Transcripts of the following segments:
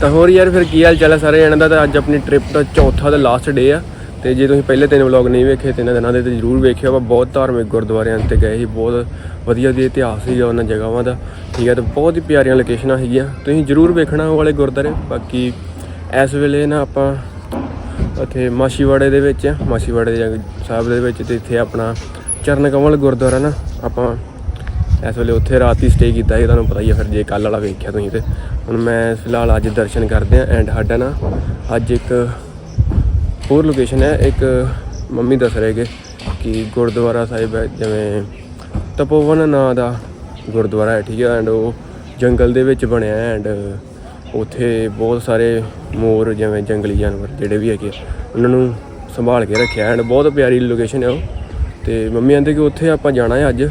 ਤਾਂ ਹੋਰ ਯਾਰ ਫਿਰ ਕੀ ਹਾਲ ਚਾਲ ਹੈ ਸਾਰੇ ਜਣਾਂ ਦਾ? ਤਾਂ ਅੱਜ ਆਪਣੀ ਟ੍ਰਿਪ ਦਾ ਚੌਥਾ ਤੇ ਲਾਸਟ ਡੇ ਆ। ਤੇ ਜੇ ਤੁਸੀਂ ਪਹਿਲੇ ਤਿੰਨ ਵਲੌਗ ਨਹੀਂ ਵੇਖੇ, ਤਿੰਨ ਦਿਨਾਂ ਦੇ ਤੇ ਜ਼ਰੂਰ ਵੇਖਿਓ। ਆਪਾਂ ਬਹੁਤ ਧਾਰਮਿਕ ਗੁਰਦੁਆਰਿਆਂ ਤੇ ਗਏ ਸੀ, ਬਹੁਤ ਵਧੀਆ ਦੀ ਇਤਿਹਾਸ ਸੀਗਾ ਉਹਨਾਂ ਜਗ੍ਹਾਵਾਂ ਦਾ। ਠੀਕ ਹੈ ਤੇ ਬਹੁਤ ਹੀ ਪਿਆਰੀਆਂ ਲੋਕੇਸ਼ਨਾਂ ਹੈਗੀਆਂ ਤੁਸੀਂ ਜ਼ਰੂਰ ਵੇਖਣਾ ਉਹ ਵਾਲੇ ਗੁਰਦੁਆਰੇ। ਬਾਕੀ ਇਸ ਵੇਲੇ ਨਾ ਆਪਾਂ ਇੱਥੇ ਮਾਸ਼ੀਵਾੜੇ ਦੇ ਵਿੱਚ ਆ। ਮਾਸ਼ੀਵਾੜੇ ਦੇ ਜੰਗ- ਸਾਹਿਬ ਦੇ ਵਿੱਚ ਤੇ ਇੱਥੇ ਆਪਣਾ ਚਰਨ ਕਮਲ ਗੁਰਦੁਆਰਾ ਨਾ ਆਪਾਂ ਇਸ ਵੇਲੇ ਉੱਥੇ ਰਾਤ ਹੀ ਸਟੇ ਕੀਤਾ ਸੀ ਤੁਹਾਨੂੰ ਪਤਾ ਹੀ ਹੈ ਫਿਰ ਜੇ ਕੱਲ ਵਾਲਾ ਵੇਖਿਆ ਤੁਸੀਂ ਤੇ। ਹੁਣ ਮੈਂ ਫਿਲਹਾਲ ਅੱਜ ਦਰਸ਼ਨ ਕਰਦੇ ਆ ਐਂਡ ਸਾਡਾ ਨਾ ਅੱਜ ਇੱਕ ਹੋਰ ਲੋਕੇਸ਼ਨ ਹੈ ਇੱਕ ਮੰਮੀ ਦੱਸ ਰਹੇ ਕਿ ਕਿ ਗੁਰਦੁਆਰਾ ਸਾਹਿਬ ਹੈ ਜਿਵੇਂ ਤਪੋਵਨ ਨਾਂ ਦਾ ਗੁਰਦੁਆਰਾ ਹੈ ਠੀਕ ਹੈ ਐਂਡ ਉਹ ਜੰਗਲ ਦੇ ਵਿੱਚ ਬਣਿਆ ਹੈ ਐਂਡ ਉੱਥੇ ਬਹੁਤ ਸਾਰੇ ਮੋਰ ਜਿਵੇਂ ਜੰਗਲੀ ਜਾਨਵਰ ਜਿਹੜੇ ਵੀ ਹੈਗੇ ਆ, ਉਹਨਾਂ ਨੂੰ ਸੰਭਾਲ ਕੇ ਰੱਖਿਆ ਐਂਡ ਬਹੁਤ ਪਿਆਰੀ ਲੋਕੇਸ਼ਨ ਹੈ ਉਹ। ਤੇ ਮੰਮੀ ਕਹਿੰਦੇ ਕਿ ਉੱਥੇ ਆਪਾਂ ਜਾਣਾ ਹੈ ਅੱਜ।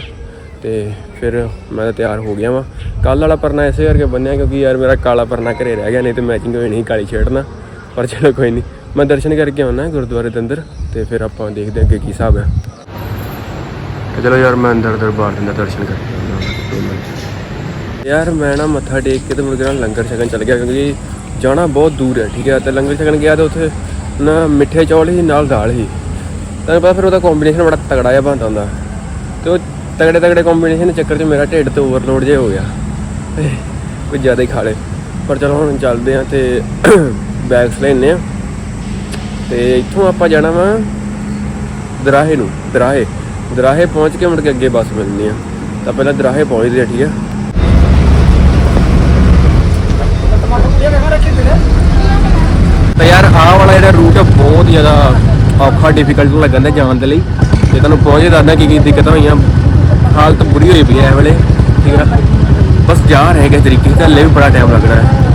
ਤੇ ਫਿਰ ਮੈਂ ਤਾਂ ਤਿਆਰ ਹੋ ਗਿਆ ਵਾਂ। ਕੱਲ ਵਾਲਾ ਪਰਨਾ ਇਸੇ ਕਰਕੇ ਬੰਨਿਆ ਕਿਉਂਕਿ ਯਾਰ ਮੇਰਾ ਕਾਲਾ ਪਰਨਾ ਘਰੇ ਰਹਿ ਗਿਆ, ਨਹੀਂ ਤੇ ਮੈਚਿੰਗ ਹੋਈ ਨਹੀਂ, ਕਾਲੀ ਸ਼ਰਟ ਨਾਲ ਪਰ ਚਲੋ ਕੋਈ ਨਹੀਂ, ਮੈਂ ਦਰਸ਼ਨ ਕਰਕੇ ਆਉਣਾ ਗੁਰਦੁਆਰੇ ਦੇ ਅੰਦਰ ਤੇ ਫਿਰ ਆਪਾਂ ਦੇਖਦੇ ਹਾਂ ਅੱਗੇ ਕੀ ਹਿਸਾਬ ਹੈ। ਚਲੋ ਯਾਰ ਮੈਂ ਅੰਦਰ ਦਰਬਾਰ ਦੇ ਦਰਸ਼ਨ ਕਰਕੇ ਆਉਣਾ ਯਾਰ ਮੈਂ ਨਾ ਮੱਥਾ ਟੇਕ ਕੇ ਤੇ ਮੁਰਗੇ ਨਾਲ ਲੰਗਰ ਛਕਣ ਚੱਲ ਗਿਆ ਕਿਉਂਕਿ ਜਾਣਾ ਬਹੁਤ ਦੂਰ ਹੈ, ਠੀਕ ਹੈ? ਤੇ ਲੰਗਰ ਛਕਣ ਗਿਆ ਤੇ ਉੱਥੇ ਨਾ ਮਿੱਠੇ ਚੌਲ ਹੀ, ਨਾਲ ਦਾਲ ਹੀ। ਤੈਨੂੰ ਪਤਾ ਫਿਰ ਉਹਦਾ ਕੰਬੀਨੇਸ਼ਨ ਬੜਾ ਤਗੜਾ ਜਿਹਾ ਬਣਦਾ ਹੁੰਦਾ। ਤੇ ਉਹ ਤਗੜੇ ਤਗੜੇ ਕੰਬੀਨੇਸ਼ਨ ਦੇ ਚੱਕਰ 'ਚ ਮੇਰਾ ਢਿੱਡ ਤੇ ਓਵਰਲੋਡ ਜਿਹਾ ਹੋ ਗਿਆ। ਤੇ ਜ਼ਿਆਦਾ ਹੀ ਖਾ ਲਏ। ਪਰ ਚਲੋ ਹੁਣ ਚੱਲਦੇ ਆ ਤੇ ਬੈਗਸ ਲੈਣੇ ਆ ਤੇ ਇੱਥੋਂ ਆਪਾਂ ਜਾਣਾ ਵਾ ਦਰਾਹੇ ਨੂੰ, ਦਰਾਹੇ। ਦਰਾਹੇ ਪਹੁੰਚ ਕੇ ਮੁੜ ਕੇ ਅੱਗੇ ਬੱਸ ਮਿਲਣੀ ਆ। ਤਾਂ ਪਹਿਲਾਂ ਦਰਾਹੇ ਪਹੁੰਚਦੇ ਆ ਠੀਕ ਆ? ਤਾਂ ਯਾਰ ਆਹ ਵਾਲਾ ਜਿਹੜਾ ਰੂਟ ਬਹੁਤ ਜ਼ਿਆਦਾ ਔਖਾ ਡਿਫਿਕਲਟ ਲੱਗਣ ਦਾ ਜਾਣ ਦੇ ਲਈ। ਤੇ ਤੁਹਾਨੂੰ ਪਹੁੰਚੇ ਦੱਸਦਾ ਕੀ ਕੀ ਦਿੱਕਤਾਂ ਹੋਈਆਂ। ਹਾਲਤ ਬੁਰੀ ਹੋਈ ਪਈ ਹੈ ਵੇਲੇ, ਠੀਕ ਹੈ ਬਸ ਜਾ ਰਹੇ ਕਿਸੇ ਤਰੀਕੇ ਤੇ ਹਲੇ ਵੀ ਬੜਾ ਟਾਈਮ ਲੱਗਣਾ ਹੈ।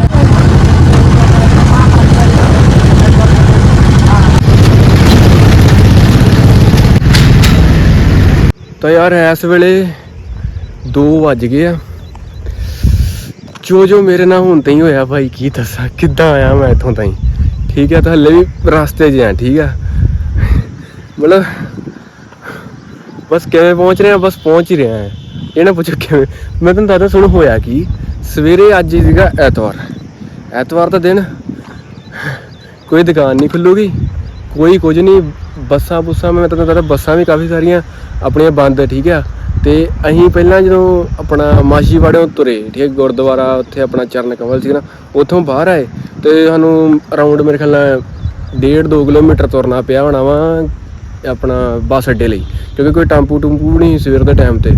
ਤਾਂ ਯਾਰ ਇਸ ਵੇਲੇ 2 ਵੱਜ ਗਏ ਆ। ਜੋ ਜੋ ਮੇਰੇ ਨਾਲ ਹੁਣ ਤਾਈ ਹੋਇਆ ਭਾਈ, ਕੀ ਦੱਸਾਂ, ਕਿੱਦਾਂ ਆਇਆ ਮੈਂ ਇੱਥੋਂ ਤਾਈ। ਠੀਕ ਹੈ, ਤਾਂ ਹਲੇ ਵੀ ਰਸਤੇ 'ਚ ਆ, ਠੀਕ ਆ ਮਤਲਬ ਬਸ ਕਿਵੇਂ ਪਹੁੰਚ ਰਿਹਾ? ਬਸ ਪਹੁੰਚ ਹੀ ਰਿਹਾ ਹੈ। ਇਹ ਨਾ ਪੁੱਛੋ ਕਿਵੇਂ। ਮੈਂ ਤੁਹਾਨੂੰ ਦੱਸਦਾ, ਸੁਣ ਹੋਇਆ ਕੀ? ਸਵੇਰੇ ਅੱਜ ਸੀਗਾ ਐਤਵਾਰ। ਐਤਵਾਰ ਦਾ ਦਿਨ ਕੋਈ ਦੁਕਾਨ ਨਹੀਂ ਖੁੱਲੂਗੀ, ਕੋਈ ਕੁਝ ਨਹੀਂ, ਬੱਸਾਂ ਬੁੱਸਾਂ ਮੈਂ ਤੁਹਾਨੂੰ ਦੱਸਦਾ, ਬੱਸਾਂ ਵੀ ਕਾਫੀ ਸਾਰੀਆਂ ਆਪਣੀਆਂ ਬੰਦ ਹੈ ਠੀਕ ਆ? ਤੇ ਅਸੀਂ ਪਹਿਲਾਂ ਜਦੋਂ ਆਪਣਾ ਮਾਸ਼ੀਵਾੜਿਓਂ ਤੁਰੇ, ਠੀਕ ਗੁਰਦੁਆਰਾ ਉੱਥੇ ਆਪਣਾ ਚਰਨ ਕਮਲ ਸੀ ਨਾ, ਉੱਥੋਂ ਬਾਹਰ ਆਏ ਤੇ ਸਾਨੂੰ ਅਰਾਊਂਡ ਮੇਰੇ ਖਿਆਲ ਨਾਲ 1.5 2 ਕਿਲੋਮੀਟਰ ਤੁਰਨਾ ਪਿਆ ਹੋਣਾ ਵਾ ਆਪਣਾ ਬੱਸ ਅੱਡੇ ਲਈ, ਕਿਉਂਕਿ ਕੋਈ ਟੈਂਪੂ ਟੂੰਪੂ ਨਹੀਂ ਸਵੇਰ ਦੇ ਟਾਈਮ ਤੇ।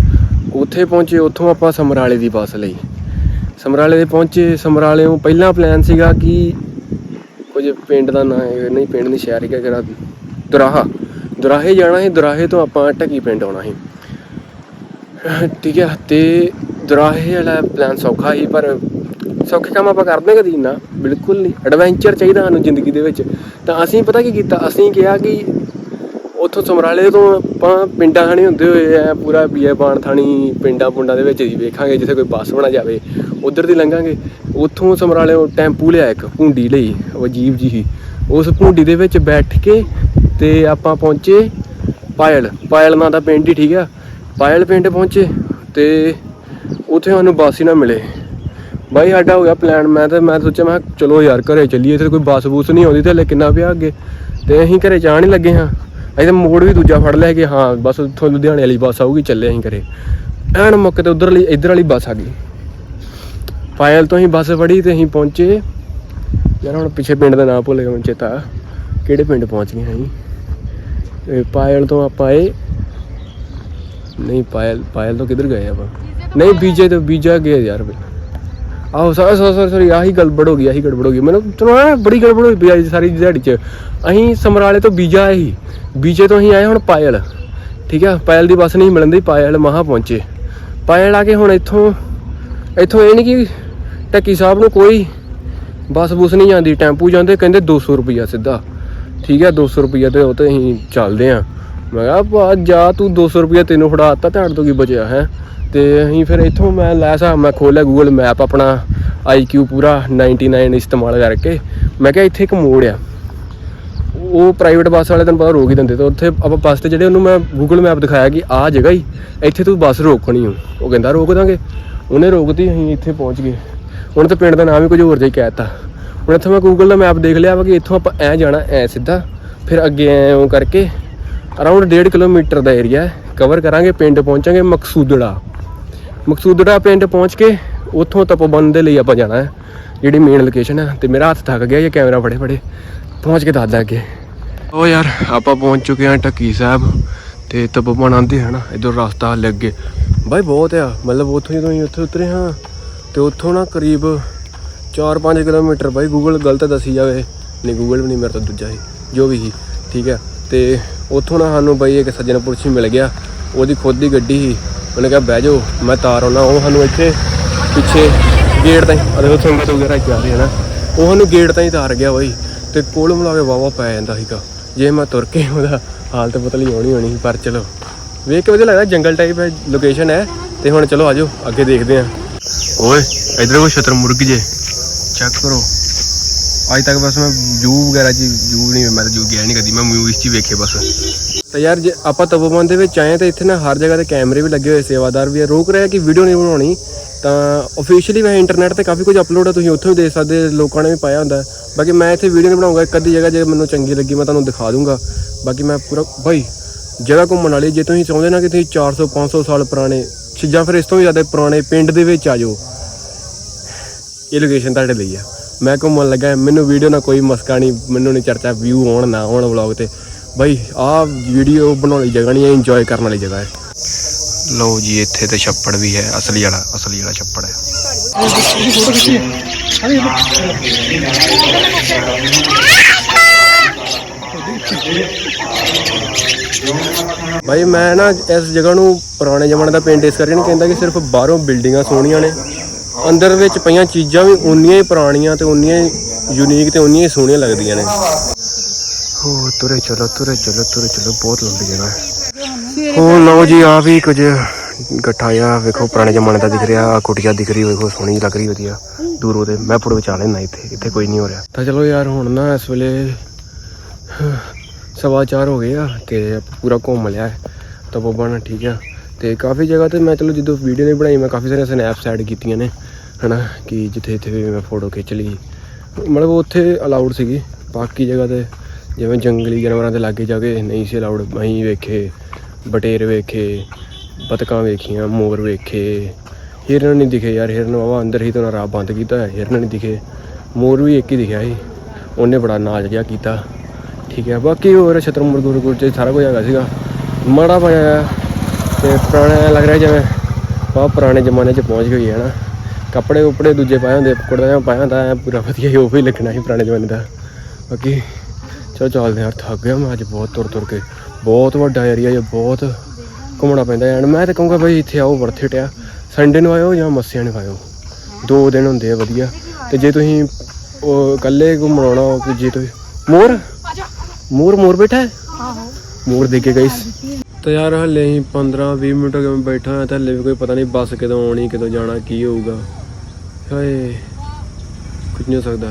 ਉੱਥੇ ਪਹੁੰਚੇ, ਉੱਥੋਂ ਆਪਾਂ ਸਮਰਾਲੇ ਦੀ ਬੱਸ ਲਈ। ਸਮਰਾਲੇ ਦੇ ਪਹੁੰਚੇ, ਸਮਰਾਲਿਓਂ ਪਹਿਲਾਂ ਪਲਾਨ ਸੀਗਾ ਕਿ ਕੁਝ ਪਿੰਡ ਦਾ ਨਾਂ ਹੈ ਨਹੀਂ, ਪਿੰਡ ਨਹੀਂ, ਸ਼ਹਿਰ ਹੈਗਾ ਜਿਹੜਾ ਦੁਰਾਹਾ। ਦੁਰਾਹੇ ਜਾਣਾ ਸੀ, ਦੁਰਾਹੇ ਤੋਂ ਆਪਾਂ ਢੱਕੀ ਪਿੰਡ ਆਉਣਾ ਸੀ। ਠੀਕ ਹੈ ਤੇ ਦੁਰਾਹੇ ਵਾਲਾ ਪਲਾਨ ਸੌਖਾ ਸੀ, ਪਰ ਸੌਖੇ ਕੰਮ ਆਪਾਂ ਕਰਦੇ ਕਦੀ ਨਾ ਬਿਲਕੁਲ ਨਹੀਂ। ਐਡਵੈਂਚਰ ਚਾਹੀਦਾ ਸਾਨੂੰ ਜ਼ਿੰਦਗੀ ਦੇ ਵਿੱਚ। ਤਾਂ ਅਸੀਂ ਪਤਾ ਕੀ ਕੀਤਾ? ਅਸੀਂ ਕਿਹਾ ਕਿ ਉੱਥੋਂ ਸਮਰਾਲੇ ਤੋਂ ਆਪਾਂ ਪਿੰਡਾਂ ਥਾਣੀ ਹੁੰਦੇ ਹੋਏ ਆ, ਪੂਰਾ ਬੀਏ ਬਾਣ ਥਾਣੀ, ਪਿੰਡਾਂ ਪੁੰਡਾਂ ਦੇ ਵਿੱਚ ਹੀ ਵੇਖਾਂਗੇ, ਜਿੱਥੇ ਕੋਈ ਬੱਸ ਬਣਾ ਜਾਵੇ, ਉਧਰ ਦੀ ਲੰਘਾਂਗੇ। ਉੱਥੋਂ ਸਮਰਾਲੇ ਟੈਂਪੂ ਲਿਆ ਇੱਕ ਭੁੰਡੀ ਲਈ ਉਹ ਅਜੀਬ ਜੀ ਸੀ ਉਸ ਭੁੰਡੀ ਦੇ ਵਿੱਚ ਬੈਠ ਕੇ ਤੇ ਆਪਾਂ ਪਹੁੰਚੇ ਪਾਇਲ। ਪਾਇਲ ਨਾਂ ਦਾ ਪਿੰਡ ਹੀ ਠੀਕ ਆ। ਪਾਇਲ ਪਿੰਡ ਪਹੁੰਚੇ ਤੇ ਉੱਥੇ ਸਾਨੂੰ ਬੱਸ ਹੀ ਨਾ ਮਿਲੇ। ਬਾਈ, ਸਾਡਾ ਹੋ ਗਿਆ ਪਲਾਨ ਮੈਂ ਤਾਂ ਮੈਂ ਸੋਚਿਆ, ਮੈਂ ਕਿਹਾ, ਚਲੋ ਯਾਰ, ਘਰੇ ਚੱਲੀਏ। ਇੱਥੇ ਕੋਈ ਬੱਸ ਬੂਸ ਨਹੀਂ ਆਉਂਦੀ, ਤੇ ਹਲੇ ਕਿੰਨਾ ਪਿਆ ਅੱਗੇ। ਤੇ ਅਸੀਂ ਘਰੇ ਜਾਣ ਹੀ ਲੱਗੇ ਹਾਂ। ਅਸੀਂ ਤਾਂ ਮੋੜ ਵੀ ਦੂਜਾ ਫੜ ਲਿਆ ਕਿ ਹਾਂ, ਬਸ ਉੱਥੋਂ ਲੁਧਿਆਣੇ ਵਾਲੀ ਬੱਸ ਆਊਗੀ, ਚੱਲੇ ਅਸੀਂ ਘਰੇ। ਐਨ ਮੁੱਕ ਤੇ ਉਧਰ ਲਈ ਇੱਧਰ ਵਾਲੀ ਬੱਸ ਆ ਗਈ। ਪਾਇਲ ਤੋਂ ਹੀ ਬੱਸ ਫੜੀ ਤੇ ਅਸੀਂ ਪਹੁੰਚੇ। ਯਾਰ ਹੁਣ ਪਿੱਛੇ ਪਿੰਡ ਦਾ ਨਾਮ ਭੁੱਲ ਗਿਆ ਮੈਨੂੰ ਚੇਤਾ। ਕਿਹੜੇ ਪਿੰਡ ਪਹੁੰਚ ਗਏ ਅਸੀਂ? ਤੇ ਪਾਇਲ ਤੋਂ ਆਪਾਂ ਆਏ ਨਹੀਂ ਪਾਇਲ ਪਾਇਲ ਤੋਂ ਕਿੱਧਰ ਗਏ ਆਪਾਂ? ਨਹੀਂ, ਬੀਜੇ ਤੋਂ ਬੀਜਾ ਗਏ ਯਾਰ ਆਹੋ ਸੌਰੀ ਸੌਰੀ ਸੌਰੀ ਆਹੀ ਗੜਬੜ ਹੋ ਗਈ, ਆਹੀ ਗੜਬੜ ਹੋ ਗਈ। ਮੈਨੂੰ ਤੈਨੂੰ ਨਾ ਬੜੀ ਗੜਬੜ ਹੋਈ ਪਈ ਅੱਜ ਸਾਰੀ ਦਿਹਾੜੀ 'ਚ। ਅਸੀਂ ਸਮਰਾਲੇ ਤੋਂ ਬੀਜਾ ਆਏ ਸੀ। ਬੀਜੇ ਤੋਂ ਅਸੀਂ ਆਏ ਹੁਣ ਪਾਇਲ। ਠੀਕ ਆ? ਪਾਇਲ ਦੀ ਬੱਸ ਨਹੀਂ ਮਿਲਣ ਦੀ, ਪਾਇਲ ਮਹਾ ਪਹੁੰਚੇ। ਪਾਇਲ ਆ ਕੇ ਹੁਣ ਇੱਥੋਂ ਇੱਥੋਂ ਇਹ ਨਹੀਂ ਕਿ ਟੱਕੀ ਸਾਹਿਬ ਨੂੰ ਕੋਈ ਬੱਸ ਬੁਸ ਨਹੀਂ ਜਾਂਦੀ, ਟੈਂਪੂ ਜਾਂਦੇ, ਕਹਿੰਦੇ 200 ਰੁਪਈਆ ਸਿੱਧਾ। ਠੀਕ ਆ 200 ਰੁਪਈਆ ਤੇ ਉਹ ਤੇ ਅਸੀਂ ਚੱਲਦੇ ਆ। ਮੈਂ ਕਿਹਾ, ਭਾ, ਜਾ ਤੂੰ 200 ਰੁਪਈਆ ਤੈਨੂੰ ਫੜਾ ਦਿੱਤਾ ਤੇ ਤੋਂ ਕੀ ਬਚਿਆ, ਹੈ? ਤੇ ਅਸੀਂ ਫਿਰ ਇੱਥੋਂ ਮੈਂ ਲੈ ਸਾ, ਮੈਂ ਖੋਲਿਆ ਗੂਗਲ ਮੈਪ ਆਪਣਾ IQ ਪੂਰਾ 99 ਇਸਤੇਮਾਲ ਕਰਕੇ। ਮੈਂ ਕਿਹਾ ਇੱਥੇ ਇੱਕ ਮੋੜ ਆ। ਉਹ ਪ੍ਰਾਈਵੇਟ ਬੱਸ ਵਾਲੇ ਤੈਨੂੰ ਪਤਾ ਰੋਕ ਹੀ ਦਿੰਦੇ ਤੇ ਉੱਥੇ ਆਪਾਂ ਬੱਸ ਤੇ ਜਿਹੜੇ ਉਹਨੂੰ ਮੈਂ ਗੂਗਲ ਮੈਪ ਦਿਖਾਇਆ ਕਿ ਆਹ ਜਗ੍ਹਾ ਹੀ, ਇੱਥੇ ਤੂੰ ਬੱਸ ਰੋਕਣੀ ਹੋ ਉਹ ਕਹਿੰਦਾ ਰੋਕ ਦਾਂਗੇ। ਉਹਨੇ ਰੋਕਤੀ, ਅਸੀਂ ਇੱਥੇ ਪਹੁੰਚ ਗਏ। ਹੁਣ ਤਾਂ ਪਿੰਡ ਦਾ ਨਾਮ ਹੀ ਕੁਝ ਹੋਰ ਜਿਹਾ ਹੀ ਕਹਿਤਾ ਹੁਣ ਇੱਥੋਂ ਮੈਂ ਗੂਗਲ ਦਾ ਮੈਪ ਦੇਖ ਲਿਆ ਵਾ ਕਿ ਇੱਥੋਂ ਆਪਾਂ ਐ ਜਾਣਾ, ਐ ਸਿੱਧਾ। ਫਿਰ ਅੱਗੇ ਐ ਉਹ ਕਰਕੇ ਅਰਾਊਂਡ 1.5 ਕਿਲੋਮੀਟਰ ਦਾ ਏਰੀਆ ਕਵਰ ਕਰਾਂਗੇ, ਪਿੰਡ ਪਹੁੰਚਾਂਗੇ ਮਕਸੂਦੜਾ। ਮਕਸੂਦੜਾ ਪਿੰਡ ਪਹੁੰਚ ਕੇ ਉੱਥੋਂ ਤਪੋਬਨ ਦੇ ਲਈ ਆਪਾਂ ਜਾਣਾ ਹੈ, ਜਿਹੜੀ ਮੇਨ ਲੋਕੇਸ਼ਨ ਹੈ, ਤੇ ਮੇਰਾ ਹੱਥ ਥੱਕ ਗਿਆ, ਇਹ ਕੈਮਰਾ ਫੜੇ ਫੜੇ, ਪਹੁੰਚ ਕੇ ਦੱਸਦਾ ਅੱਗੇ। ਉਹ ਯਾਰ, ਆਪਾਂ ਪਹੁੰਚ ਚੁੱਕੇ ਹਾਂ ਟੱਕੀ ਸਾਹਿਬ, ਤੇ ਤਪੋਬਨ ਆਂਦੇ ਹਨ ਇਧਰ ਰਸਤਾ ਹਲੇ ਅੱਗੇ। ਬਾਈ ਬਹੁਤ ਆ, ਮਤਲਬ ਉੱਥੋਂ ਜਦੋਂ ਅਸੀਂ ਉੱਥੇ ਉਤਰੇ ਹਾਂ, ਤੇ ਉੱਥੋਂ ਨਾ ਕਰੀਬ 4-5 ਕਿਲੋਮੀਟਰ ਬਾਈ ਗੂਗਲ ਗਲਤ ਦੱਸੀ ਜਾਵੇ, ਨਹੀਂ ਗੂਗਲ ਵੀ ਨਹੀਂ ਮੇਰਾ ਤਾਂ ਦੂਜਾ ਸੀ, ਜੋ ਵੀ ਸੀ, ਠੀਕ ਹੈ ਤੇ ਉੱਥੋਂ ਨਾ ਸਾਨੂੰ ਬਾਈ ਇੱਕ ਸੱਜਣ ਪੁਰਸ਼ ਮਿਲ ਗਿਆ, ਉਹਦੀ ਖੁਦ ਦੀ ਗੱਡੀ ਸੀ ਉਹਨੇ ਕਿਹਾ, ਬਹਿ ਜਾਓ, ਮੈਂ ਤਾਰ ਆਉਣਾ। ਉਹ ਸਾਨੂੰ ਇੱਥੇ ਪਿੱਛੇ ਗੇਟ ਤਾਈਂ ਆ ਦੇਖੋ ਸੰਗਤ ਵਗੈਰਾ ਜਾ ਰਹੀ ਹੈ ਨਾ। ਉਹ ਸਾਨੂੰ ਗੇਟ ਤਾਈਂ ਤਾਰ ਗਿਆ ਬਾਈ, ਤੇ ਕੋਲ ਮਿਲਾਵੇ ਵਾਵਾ ਪੈ ਜਾਂਦਾ ਸੀਗਾ। ਜੇ ਮੈਂ ਤੁਰ ਕੇ ਉਹਦਾ ਹਾਲਤ ਪਤਲੀ ਹੋਣੀ ਹੋਣੀ ਪਰ ਚਲੋ। ਵੇਖ ਕੇ ਵਧੀਆ ਲੱਗਦਾ, ਜੰਗਲ ਟਾਈਪ ਹੈ ਲੋਕੇਸ਼ਨ ਹੈ, ਤੇ ਹੁਣ ਚਲੋ ਆਜੋ ਅੱਗੇ ਦੇਖਦੇ ਆਂ ਓਏ, ਇਧਰ ਕੋਈ ਸ਼ਤਰਮੁਰਗ ਜੇ। ਚੈੱਕ ਕਰੋ। ਅੱਜ ਤੱਕ ਬਸ ਮੈਂ ਜੂ ਵਗੈਰਾ ਜੀ ਜੂ ਨਹੀਂ, ਮੈਂ ਤਾਂ ਜੂ ਗਿਆ ਨਹੀਂ ਕਦੀ, ਮੈਂ ਮੂਵੀਜ਼ 'ਚ ਹੀ ਵੇਖੇ ਬਸ। ਤਾਂ ਯਾਰ ਜੇ ਆਪਾਂ ਤਪੋਵਨ ਦੇ ਵਿੱਚ ਆਏ ਤਾਂ ਇੱਥੇ ਨਾ ਹਰ ਜਗ੍ਹਾ ਤੇ ਕੈਮਰੇ ਵੀ ਲੱਗੇ ਹੋਏ ਸੇਵਾਦਾਰ ਵੀ ਆ। ਰੋਕ ਰਿਹਾ ਕਿ ਵੀਡੀਓ ਨਹੀਂ ਬਣਾਉਣੀ, ਤਾਂ ਅਫੀਸ਼ੀਅਲੀ ਮੈਂ ਇੰਟਰਨੈਟ ਤੇ ਕਾਫੀ ਕੁਝ ਅਪਲੋਡ ਆ, ਤੁਸੀਂ ਉੱਥੋਂ ਵੀ ਦੇਖ ਸਕਦੇ ਲੋਕਾਂ ਨੇ ਵੀ ਪਾਇਆ ਹੁੰਦਾ। ਬਾਕੀ ਮੈਂ ਇੱਥੇ ਵੀਡੀਓ ਨਹੀਂ ਬਣਾਉਂਗਾ, ਇੱਕ ਅੱਧੀ ਜਗ੍ਹਾ ਜੇ ਮੈਨੂੰ ਚੰਗੀ ਲੱਗੀ ਮੈਂ ਤੁਹਾਨੂੰ ਦਿਖਾ ਦੂੰਗਾ। ਬਾਕੀ ਮੈਂ ਪੂਰਾ, ਭਾਈ, ਜਗ੍ਹਾ ਘੁੰਮਣ ਵਾਲੀ, ਜੇ ਤੁਸੀਂ ਚਾਹੁੰਦੇ ਨਾ ਕਿ ਤੁਸੀਂ 400 500 ਸਾਲ ਪੁਰਾਣੇ ਜਾਂ ਫਿਰ ਇਸ ਤੋਂ ਵੀ ਜ਼ਿਆਦਾ ਪੁਰਾਣੇ ਪਿੰਡ ਦੇ ਵਿੱਚ ਆ ਜਾਓ। ਇਹ ਲੋਕੇਸ਼ਨ ਤੁਹਾਡੇ ਲਈ ਆ। ਮੈਂ ਘੁੰਮਣ ਲੱਗਾ ਮੈਨੂੰ ਵੀਡੀਓ ਨਾਲ ਕੋਈ ਮਸਕਾ ਨਹੀਂ ਮੈਨੂੰ ਨਹੀਂ ਚਰਚਾ ਵਿਊ ਹੋਣ ਨਾ ਹੋਣ ਵਲੌਗ ਤੇ। ਬਾਈ ਆਹ ਵੀਡੀਓ ਬਣਾਉਣ ਵਾਲੀ ਜਗ੍ਹਾ ਨਹੀਂ ਹੈ ਇੰਜੋਏ ਕਰਨ ਵਾਲੀ ਜਗ੍ਹਾ ਹੈ। ਲਓ ਜੀ ਇੱਥੇ ਤੇ ਛੱਪੜ ਵੀ ਹੈ ਅਸਲੀ ਵਾਲਾ ਅਸਲੀ ਵਾਲਾ ਛੱਪੜ ਹੈ। ਭਾਈ ਮੈਂ ਨਾ ਇਸ ਜਗ੍ਹਾ ਨੂੰ ਪੁਰਾਣੇ ਜ਼ਮਾਨੇ ਦਾ ਪਿੰਡ ਇਸ ਕਰਕੇ ਨਹੀਂ ਕਹਿੰਦਾ ਕਿ ਸਿਰਫ ਬਾਹਰੋਂ ਬਿਲਡਿੰਗਾਂ ਸੋਹਣੀਆਂ ਨੇ। ਅੰਦਰ ਵਿੱਚ ਪਈਆਂ ਚੀਜ਼ਾਂ ਵੀ ਉਨੀਆਂ ਹੀ ਪੁਰਾਣੀਆਂ ਤੇ ਉਨੀਆਂ ਹੀ ਯੂਨੀਕ ਤੇ ਉਨੀਆਂ ਹੀ ਸੋਹਣੀਆਂ ਲੱਗਦੀਆਂ ਨੇ। ਹੋ ਤੁਰੇ ਚਲੋ ਤੁਰੇ ਚਲੋ ਤੁਰੇ ਚਲੋ ਬਹੁਤ ਲੰਬੀ ਜਗ੍ਹਾ ਹੈ। ਹੋ ਲਓ ਜੀ ਆ ਵੀ ਕੁਝ ਗਠਾਇਆ ਵੇਖੋ ਪੁਰਾਣੇ ਜ਼ਮਾਨੇ ਦਾ ਦਿਖ ਰਿਹਾ ਕੁਟੀਆ ਦਿਖ ਰਹੀ ਵੇਖੋ ਸੋਹਣੀ ਲੱਗ ਰਹੀ ਵਧੀਆ। ਦੂਰੋਂ ਦੇ ਮੈਂ ਫੋਟੋ ਵਿਚਾ ਲੈਣਾ ਇੱਥੇ ਇੱਥੇ ਕੋਈ ਨਹੀਂ ਹੋ ਰਿਹਾ। ਤਾਂ ਚਲੋ ਯਾਰ ਹੁਣ ਨਾ ਇਸ ਵੇਲੇ ਸਵਾ ਚਾਰ ਹੋ ਗਏ ਆ ਤੇ ਪੂਰਾ ਘੁੰਮ ਲਿਆ ਹੈ। ਤਪੋਬਨ ਠੀਕ ਆ। ਤੇ ਕਾਫੀ ਜਗ੍ਹਾ ਤੇ ਮੈਂ ਚਲੋ ਜਦੋਂ ਵੀਡੀਓ ਨਹੀਂ ਬਣਾਈ ਮੈਂ ਕਾਫੀ ਸਾਰੀਆਂ ਸਨੈਪਸ ਐਡ ਕੀਤੀਆਂ ਨੇ। ਹਨਾ, ਕਿ ਜਿੱਥੇ ਜਿੱਥੇ ਵੀ ਮੈਂ ਫੋਟੋ ਖਿੱਚ ਲਈ। ਮਤਲਬ ਉੱਥੇ ਅਲਾਉਡ ਸੀਗੀ। ਬਾਕੀ ਜਗ੍ਹਾ ਤੇ ਜਿਵੇਂ ਜੰਗਲੀ ਜਾਨਵਰਾਂ ਦੇ ਲਾਗੇ ਜਾ ਕੇ ਨਹੀਂ ਸੀ ਅਲਾਉਡ ਅਸੀਂ ਵੇਖੇ, ਬਟੇਰ ਵੇਖੇ, ਬਤਕਾਂ ਵੇਖੀਆਂ, ਮੋਰ ਵੇਖੇ। ਹਿਰਨ ਨਹੀਂ ਦਿਖੇ ਯਾਰ, ਹਿਰਨ ਵਾਵਾ ਅੰਦਰ ਹੀ ਤੋਂ ਰਾਹ ਬੰਦ ਕੀਤਾ ਹੋਇਆ, ਹਿਰਨ ਨਹੀਂ ਦਿਖੇ। ਮੋਰ ਵੀ ਇੱਕ ਹੀ ਦਿਖਿਆ ਸੀ। ਉਹਨੇ ਬੜਾ ਨਾਚ ਜਿਹਾ ਕੀਤਾ। ਠੀਕ ਹੈ, ਬਾਕੀ ਹੋਰ ਛਤਰ ਮੁਰਗੁਰ ਗੁਰ ਚ ਸਾਰਾ ਕੁਝ ਹੈਗਾ ਸੀਗਾ। ਮਾੜਾ ਪਾਇਆ ਤੇ ਪੁਰਾਣਾ ਲੱਗ ਰਿਹਾ ਜਿਵੇਂ, ਬਹੁਤ ਪੁਰਾਣੇ ਜ਼ਮਾਨੇ 'ਚ ਪਹੁੰਚ ਗਈ ਹੈ ਨਾ। ਕੱਪੜੇ ਉੱਪੜੇ ਦੂਜੇ ਪਾਏ ਹੁੰਦੇ ਕੁੜਤਾ ਜਿਹਾ ਪਾਇਆ ਹੁੰਦਾ ਐ ਪੂਰਾ ਵਧੀਆ ਹੀ, ਉਹ ਵੀ ਲੱਗਣਾ ਸੀ ਪੁਰਾਣੇ ਜ਼ਮਾਨੇ ਦਾ। ਬਾਕੀ ਚਲੋ ਚੱਲਦੇ ਹਾਂ ਯਾਰ ਥੱਕ ਗਿਆ ਮੈਂ ਅੱਜ ਬਹੁਤ ਤੁਰ ਤੁਰ ਕੇ। ਬਹੁਤ ਵੱਡਾ ਏਰੀਆ ਇਹ ਬਹੁਤ ਘੁੰਮਣਾ ਪੈਂਦਾ ਐਂਡ ਮੈਂ ਤਾਂ ਕਹੂੰਗਾ ਬਈ ਇੱਥੇ ਆਓ, ਵਰਥ ਇਟ ਆ ਸੰਡੇ ਨੂੰ ਆਇਓ ਜਾਂ ਮੱਸਿਆਂ ਨੂੰ ਆਇਓ? ਦੋ ਦਿਨ ਹੁੰਦੇ ਆ, ਵਧੀਆ। ਤੇ ਜੇ ਤੁਸੀਂ, ਉਹ ਇਕੱਲੇ ਘੁੰਮਣ ਆਉਣਾ ਹੋ ਕਿ ਜੇ ਤੁਸੀਂ, ਮੋਰ? ਮੋਰ ਮੋਰ ਬੈਠਾ ਹੈ? ਆਹੋ ਮੋਰ ਦੇਖ ਕੇ ਗਈਸ ਤਾਂ ਯਾਰ ਹਲੇ ਹੀ 15 20 ਮਿੰਟ ਹੋ ਗਏ, ਮੈਂ ਬੈਠਾ ਹਾਂ ਤੇ ਹਲੇ ਵੀ ਕੋਈ ਪਤਾ ਨਹੀਂ ਬੱਸ ਕਦੋਂ ਆਉਣੀ, ਕਦੋਂ ਜਾਣਾ, ਕੀ ਹੋਊਗਾ। ਹਾਏ, ਕੁਝ ਨਹੀਂ ਹੋ ਸਕਦਾ।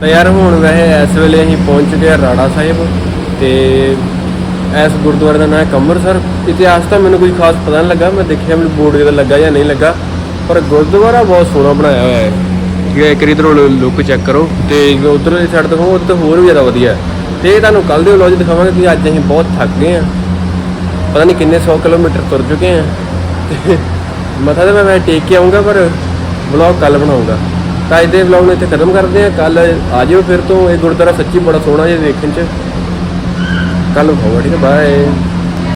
ਤਾਂ ਯਾਰ ਹੁਣ ਵੈਸੇ ਇਸ ਵੇਲੇ ਅਸੀਂ ਪਹੁੰਚ ਗਏ ਹਾਂ ਰਾੜਾ ਸਾਹਿਬ ਤੇ ਇਸ ਗੁਰਦੁਆਰੇ ਦਾ ਨਾਮ ਹੈ ਕੰਮਰਸਰ। ਇਤਿਹਾਸ ਤਾਂ ਮੈਨੂੰ ਕੋਈ ਖਾਸ ਪਤਾ ਨਹੀਂ ਲੱਗਾ, ਮੈਂ ਦੇਖਿਆ ਮੈਨੂੰ ਬੋਰਡ ਜਿਹਦਾ ਲੱਗਾ ਜਾਂ ਨਹੀਂ ਲੱਗਾ, ਪਰ ਗੁਰਦੁਆਰਾ ਬਹੁਤ ਸੋਹਣਾ ਬਣਾਇਆ ਹੋਇਆ ਹੈ। ਜੇ ਇੱਕ ਵਾਰੀ ਲੁੱਕ ਚੈੱਕ ਕਰੋ ਤੇ ਉਧਰ ਦੀ ਸਾਈਡ ਤੋਂ ਉੱਧਰ ਹੋਰ ਵੀ ਜ਼ਿਆਦਾ ਵਧੀਆ ਹੈ। ਤੇ ਤੁਹਾਨੂੰ ਕੱਲ ਦੇ ਵਲੌਗ ਦਿਖਾਵਾਂਗੇ ਕਿ ਅੱਜ ਅਸੀਂ ਬਹੁਤ ਥੱਕ ਗਏ ਹਾਂ। ਪਤਾ ਨਹੀਂ ਕਿੰਨੇ 100 ਕਿਲੋਮੀਟਰ ਤੁਰ ਚੁੱਕੇ ਹਾਂ ਤੇ ਮਥਾ ਤਾਂ ਮੈਂ ਮੈਂ ਟੇਕ ਕੇ ਆਉਂਗਾ ਪਰ ਵਲੌਗ ਕੱਲ ਬਣਾਉਂਗਾ ਤਾਂ ਅੱਜ ਦੇ ਵਲੌਗ ਨੂੰ ਇੱਥੇ ਖਤਮ ਕਰਦੇ ਹਾਂ ਕੱਲ ਆ ਜਿਓ ਫਿਰ ਤੋਂ। ਇਹ ਗੁਰਦੁਆਰਾ ਸੱਚੀ ਬੜਾ ਸੋਹਣਾ ਜਿਹਾ ਦੇਖਣ 'ਚ। ਕੱਲ ਹੋਊਗਾ ਠੀਕ ਹੈ ਬਾਏ